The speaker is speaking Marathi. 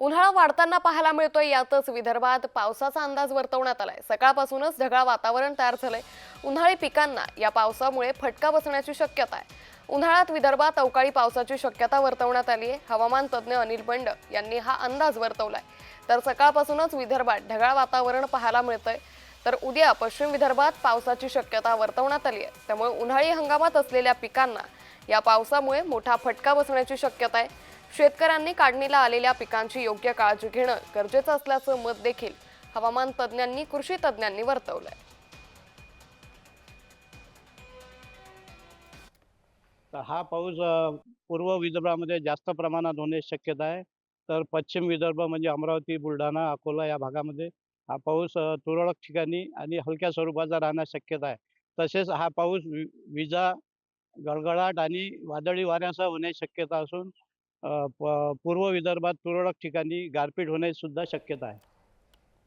उन्हाळा वाढताना पाहायला मिळतोय यातच विदर्भात पावसाचा अंदाज वर्तवण्यात आलाय. सकाळपासूनच ढगाळ वातावरण तयार झालंय. उन्हाळी पिकांना या पावसामुळे फटका बसण्याची शक्यता आहे. उन्हाळ्यात विदर्भात अवकाळी पावसाची शक्यता वर्तवण्यात आली आहे. हवामान तज्ज्ञ अनिल बंड यांनी हा अंदाज वर्तवलाय. तर सकाळपासूनच विदर्भात ढगाळ वातावरण पाहायला मिळतंय. तर उद्या पश्चिम विदर्भात पावसाची शक्यता वर्तवण्यात आली आहे. त्यामुळे उन्हाळी हंगामात असलेल्या पिकांना या पावसामुळे मोठा फटका बसण्याची शक्यता आहे. शेतकऱ्यांनी काढणीला आलेल्या पिकांची योग्य काळजी घेणं गरजेचं असल्याचं मत देखील हवामान तज्ज्ञांनी कृषी तज्ज्ञांनी वर्तवलंय. तर हा पाऊस पूर्व विदर्भामध्ये जास्त प्रमाणात होण्याची शक्यता आहे. तर पश्चिम विदर्भ म्हणजे अमरावती बुलढाणा अकोला या भागामध्ये हा पाऊस तुरळक ठिकाणी आणि हलक्या स्वरूपाचा राहण्याची शक्यता आहे. तसेच हा पाऊस विजा गडगडाट आणि वादळी वाऱ्यासह होण्याची शक्यता असून पूर्व विदर्भात तुरळक ठिकाणी गारपीट होण्याची सुद्धा शक्यता आहे.